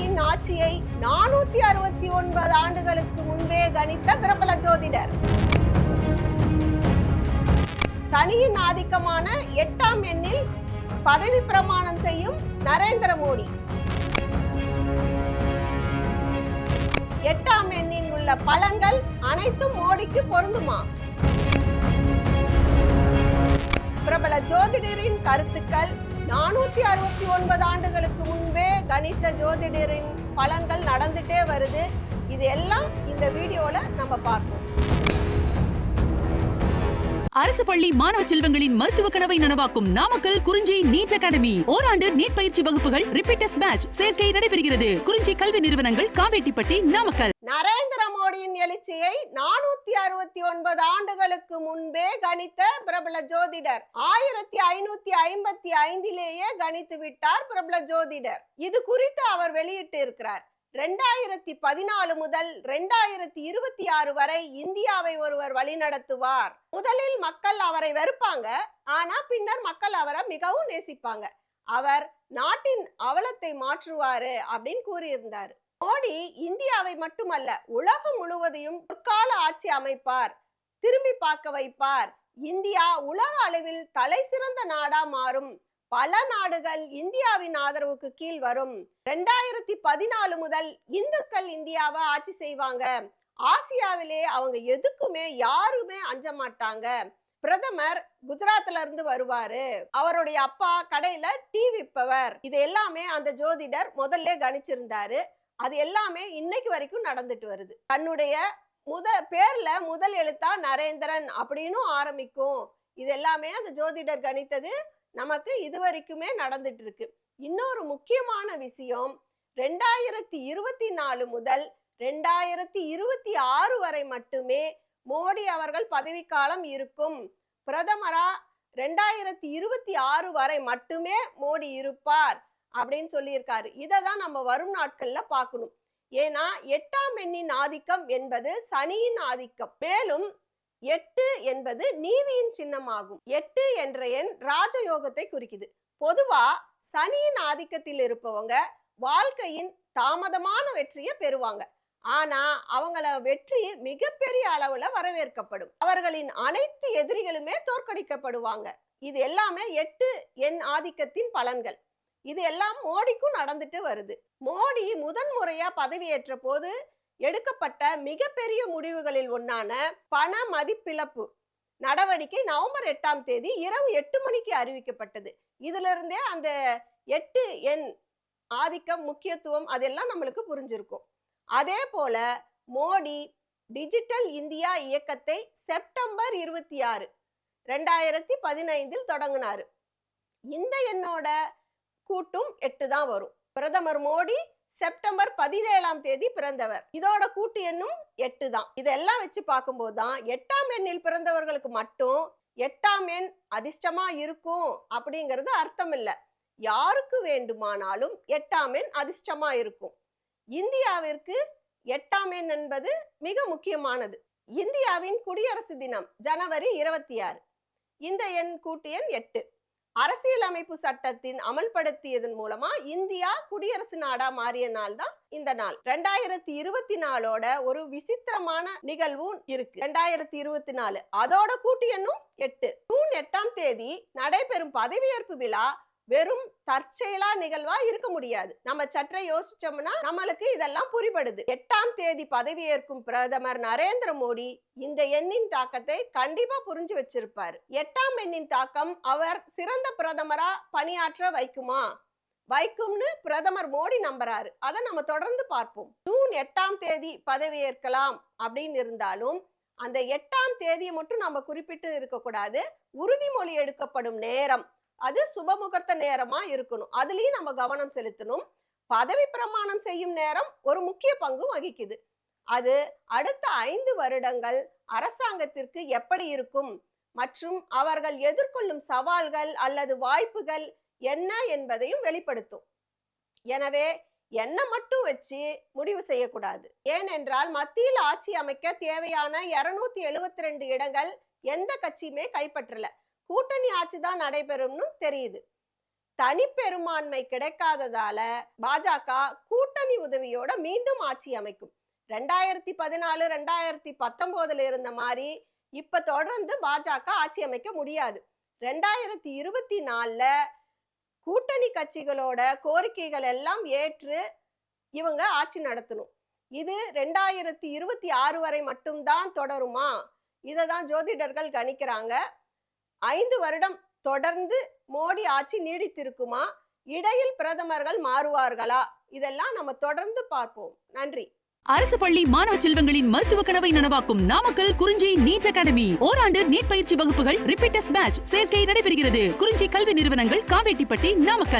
மோடியின் ஆட்சியை நானூத்தி அறுபத்தி ஒன்பது ஆண்டுகளுக்கு முன்பே கணித்த பிரபல ஜோதிடர். சனியின் ஆதிக்கமான எட்டாம் எண்ணில் பதவி பிரமாணம் செய்யும் நரேந்திர மோடி. எட்டாம் எண்ணில் உள்ள பலன்கள் அனைத்தும் மோடிக்கு பொருந்துமா? பிரபல ஜோதிடரின் கருத்துக்கள். நானூத்தி அறுபத்தி ஒன்பது ஆண்டுகளுக்கு முன்பே கணித்த ஜோதிடரின் பலன்கள் நடந்துட்டே வருது. இது எல்லாம் இந்த வீடியோல நம்ம பார்ப்போம். அரசு பள்ளி மாணவ செல்வங்களின் மருத்துவ கனவை நனவாக்கும் நாமக்கல் குறிஞ்சி நீட் அகாடமி. ஓராண்டு நீட் பயிற்சி வகுப்புகள் ரிப்பீட்டஸ் பேட்ச் சேர்க்கை நடைபெறுகிறது. குறிஞ்சி கல்வி நிறுவனங்கள் காவேட்டிப்பட்டி நாமக்கல். நரேந்திர மோடியின் எழுச்சியை நானூத்தி அறுபத்தி ஒன்பது ஆண்டுகளுக்கு முன்பே கணித்த பிரபல ஜோதிடர். ஆயிரத்தி ஐநூத்தி ஐம்பத்தி ஐந்திலேயே கணித்து விட்டார் பிரபல ஜோதிடர். இது குறித்து அவர் வெளியிட்டு இருக்கிறார். ரெண்டாயிரத்தி பதினாலு முதல் ரெண்டாயிரத்தி இருபத்தி ஆறு வரை இந்தியாவை ஒருவர் வழிநடத்துவார். முதலில் மக்கள் அவரை வெறுப்பாங்க. ஆனா பின்னர் மக்கள் அவரை மிகவும் நேசிப்பாங்க. அவர் நாட்டின் அவலத்தை மாற்றுவாரு அப்படின்னு கூறியிருந்தார். மோடி இந்தியாவை மட்டுமல்ல உலகம் முழுவதையும் பொற்கால ஆட்சி அமைப்பார் திரும்பி பார்க்க வைப்பார். இந்தியா உலக அளவில் தலை சிறந்த நாடா மாறும். பல நாடுகள் இந்தியாவின் ஆதரவுக்கு கீழ் வரும். ரெண்டாயிரத்தி பதினாலு முதல் இந்துக்கள் இந்தியாவை ஆட்சி செய்வாங்க. ஆசியாவிலே அவங்க எதுக்குமே யாருமே அஞ்ச மாட்டாங்க. பிரதமர் குஜராத்ல இருந்து வருவாரு. அவருடைய அப்பா கடையில டீ விற்பவர். இது எல்லாமே அந்த ஜோதிடர் முதல்ல கணிச்சிருந்தாரு. அது எல்லாமே இன்னைக்கு வரைக்கும் நடந்துட்டு வருது. தன்னுடைய முத பேர்ல முதல் எழுத்தா நரேந்திரன் அப்படின்னு ஆரம்பிக்கும். இது எல்லாமே அந்த ஜோதிடர் கணித்தது நமக்கு இது வரைக்குமே நடந்துட்டு இருக்கு. இன்னொரு முக்கியமான விஷயம் ரெண்டாயிரத்தி இருபத்தி நாலு முதல் ரெண்டாயிரத்தி இருபத்தி ஆறு வரை மட்டுமே மோடி அவர்கள் பதவிக்காலம் இருக்கும். பிரதமரா ரெண்டாயிரத்தி இருபத்தி ஆறு வரை மட்டுமே மோடி இருப்பார் அப்படின்னு சொல்லியிருக்காரு. இதை தான் நம்ம வரும் நாட்கள்ல பார்க்கணும். ஏன்னா எட்டாம் எண்ணின் ஆதிக்கம் என்பது சனியின் ஆதிக்கம். மேலும் எட்டு என்பது நீதியின் சின்னமாகும். எட்டு என்ற எண் ராஜயோகத்தை குறிக்குது. பொதுவா சனியின் ஆதிக்கத்தில் இருப்பவங்க வாழ்க்கையின் தாமதமான வெற்றியை பெறுவாங்க. ஆனா அவங்கள வெற்றி மிகப்பெரிய அளவுல வரவேற்கப்படும். அவர்களின் அனைத்து எதிரிகளுமே தோற்கடிக்கப்படுவாங்க. இது எல்லாமே எட்டு எண் ஆதிக்கத்தின் பலன்கள். இது எல்லாம் மோடிக்கும் நடந்துட்டு வருது. மோடி முதன் முறையா பதவியேற்ற போது எடுக்கப்பட்ட மிகப்பெரிய முடிவுகளில் ஒன்னான பண மதிப்பிழப்பு நடவடிக்கை நவம்பர் எட்டாம் தேதி இரவு எட்டு மணிக்கு அறிவிக்கப்பட்டது. இதுல இருந்தே அந்த எட்டு எண் ஆதிக்கம் முக்கியத்துவம் அதெல்லாம் நம்மளுக்கு புரிஞ்சிருக்கும். அதே போல மோடி டிஜிட்டல் இந்தியா இயக்கத்தை செப்டம்பர் இருபத்தி ஆறு ரெண்டாயிரத்தி பதினைந்தில் தொடங்கினாரு. இந்த எண்ணோட கூட்டும் எட்டு தான் வரும். பிரதமர் மோடி செப்டம்பர் பதினேழாம் தேதி பிறந்தவர். இதோட கூட்டு எண்ணும் எட்டு தான். இதெல்லாம் வச்சு பார்க்கும்போது தான் எட்டாம் எண்ணில் பிறந்தவர்களுக்கு மட்டும் எட்டாம் எண் அதிர்ஷ்டமா இருக்கும் அப்படிங்கிறது அர்த்தம் இல்லை. யாருக்கு வேண்டுமானாலும் எட்டாம் எண் அதிர்ஷ்டமா இருக்கும். இந்தியாவிற்கு எட்டாம் எண் என்பது மிக முக்கியமானது. இந்தியாவின் குடியரசு தினம் ஜனவரி இருபத்தி ஆறு இந்த எண் கூட்டு எண் எட்டு. அரசியலமைப்பு சட்டத்தின் அமல்படுத்தியதன் மூலமா இந்தியா குடியரசு நாடா மாறிய நாள் தான் இந்த நாள். ரெண்டாயிரத்தி இருபத்தி நாலோட ஒரு விசித்திரமான நிகழ்வும் இருக்கு. ரெண்டாயிரத்தி இருபத்தி நாலு. அதோட கூட்டு எண்ணும் எட்டு. ஜூன் எட்டாம் தேதி நடைபெறும் பதவியேற்பு விழா வெறும் தற்செயலா நிகழ்வா இருக்க முடியாது. நம்ம சற்றை யோசிச்சோம்னா நம்மளுக்கு இதெல்லாம் புரிபடுது. எட்டாம் தேதி பதவியேற்கும் பிரதமர் நரேந்திர மோடி இந்த எண்ணின் தாக்கத்தை கண்டிப்பா புரிஞ்சு வச்சிருப்பாரு. எட்டாம் எண்ணின் தாக்கம் அவர் சிறந்த பிரதமரா பணியாற்ற வைக்குமா? வைக்கும்னு பிரதமர் மோடி நம்புறாரு. அதை நம்ம தொடர்ந்து பார்ப்போம். ஜூன் எட்டாம் தேதி பதவியேற்கலாம் அப்படின்னு இருந்தாலும் அந்த எட்டாம் தேதியை மட்டும் நம்ம குறிப்பிட்டு இருக்கக்கூடாது உறுதிமொழி எடுக்கப்படும் நேரம் அது சுபமுகூர்த்த நேரமா இருக்கணும். அதுலயும் நம்ம கவனம் செலுத்தணும். பதவி பிரமாணம் செய்யும் நேரம் ஒரு முக்கிய பங்கு வகிக்குது. அது அடுத்த ஐந்து வருடங்கள் அரசாங்கத்திற்கு எப்படி இருக்கும்? மற்றும் அவர்கள் எதிர்கொள்ளும் சவால்கள் அல்லது வாய்ப்புகள் என்ன என்பதையும் வெளிப்படுத்தும். எனவே என்ன மட்டும் வச்சு முடிவு செய்யக்கூடாது. ஏனென்றால் மத்தியில் ஆட்சி அமைக்க தேவையான இருநூத்தி எழுவத்தி ரெண்டு இடங்கள் எந்த கட்சியுமே கைப்பற்றல. கூட்டணி ஆட்சி தான் நடைபெறும்னு தெரியுது. தனிப்பெரும்பான்மை கிடைக்காததால பாஜக கூட்டணி உதவியோட மீண்டும் ஆட்சி அமைக்கும். ரெண்டாயிரத்தி பதினாலு ரெண்டாயிரத்தி பத்தொன்பதுல இருந்த மாதிரி இப்ப தொடர்ந்து பாஜக ஆட்சி அமைக்க முடியாது. ரெண்டாயிரத்தி இருபத்தி நாலுல கூட்டணி கட்சிகளோட கோரிக்கைகள் எல்லாம் ஏற்று இவங்க ஆட்சி நடத்தணும். இது ரெண்டாயிரத்தி இருபத்தி ஆறு வரை மட்டும்தான் தொடருமா? இதை தான் ஜோதிடர்கள் கணிக்கிறாங்க. ஐந்து வருடம் தொடர்ந்து மோடி ஆட்சி நீடித்திருக்குமா? இடையில் பிரதமர்கள் மாறுவார்களா? இதெல்லாம் நம்ம தொடர்ந்து பார்ப்போம். நன்றி. அரசு பள்ளி மாணவ செல்வங்களின் மருத்துவ கனவை நனவாக்கும் நாமக்கல் குறிஞ்சி நீட் அகாடமி. ஓராண்டு நீட் பயிற்சி வகுப்புகள் ரிப்பீட்டஸ் பேட்ச் சேர்க்கை நடைபெறுகிறது. குறிஞ்சி கல்வி நிறுவனங்கள் காவேட்டிப்பட்டி நாமக்கல்.